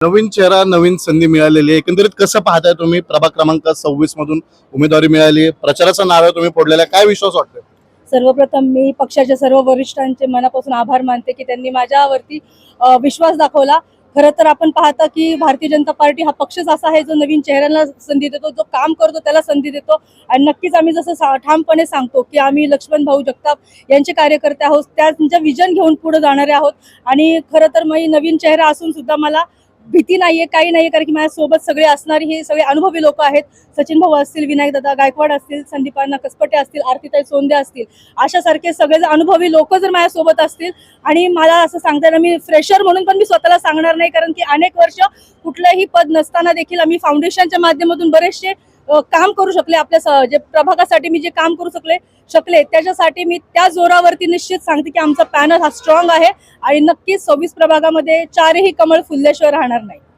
नवीन चेहरा नवीन संधी मिळालेली आहे. एकंदरीत कसं पाहताय तुम्ही? प्रभाग क्रमांक सव्वीस मधून उमेदवारी मिळाली. आहे प्रचाराचं नाव आहे तुम्ही फोडलेला आहे. काय विश्वास वाटतोय? सर्वप्रथम मी पक्षाच्या सर्व वरिष्ठांचे मनापासून आभार मानते की त्यांनी माझ्यावरती विश्वास दाखवला. खरं तर आपण पाहता की भारतीय जनता पार्टी हा पक्षच असा आहे जो नवीन चेहऱ्यांना संधी देतो जो काम करतो त्याला संधी देतो. आणि नक्कीच आम्ही जसं सा- ठामपणे सांगतो की आम्ही लक्ष्मण भाऊ जगताप यांचे कार्यकर्ते आहोत. त्यांच्या विजन घेऊन पुढे जाणारे आहोत. आणि खरं तर मी नवीन चेहरा असून सुद्धा मला भीती नाहीये काही नाहीये कारण की माझ्यासोबत सगळे असणारी हे सगळे अनुभवी लोक आहेत. सचिन भाऊ असतील विनायक दादा गायकवाड असतील संदीपांना कसपटे असतील आरतीताई सोंदे असतील अशासारखे सगळे अनुभवी लोक जर माझ्यासोबत असतील आणि मला असं सांगताना मी फ्रेशर म्हणून पण मी स्वतःला सांगणार नाही कारण की अनेक वर्ष कुठलंही पद नसताना देखील आम्ही फाउंडेशनच्या माध्यमातून बरेचसे काम करू शकले आपल्या स- जे प्रभागासाठी मी जे काम करू शकले शकले त्याच्यासाठी मी त्या जोरावरती निश्चित सांगते की आमचा पॅनल हा स्ट्रॉंग आहे आणि नक्कीच सव्वीस प्रभागामध्ये चारही कमळ फुलल्याशिवाय राहणार नाही.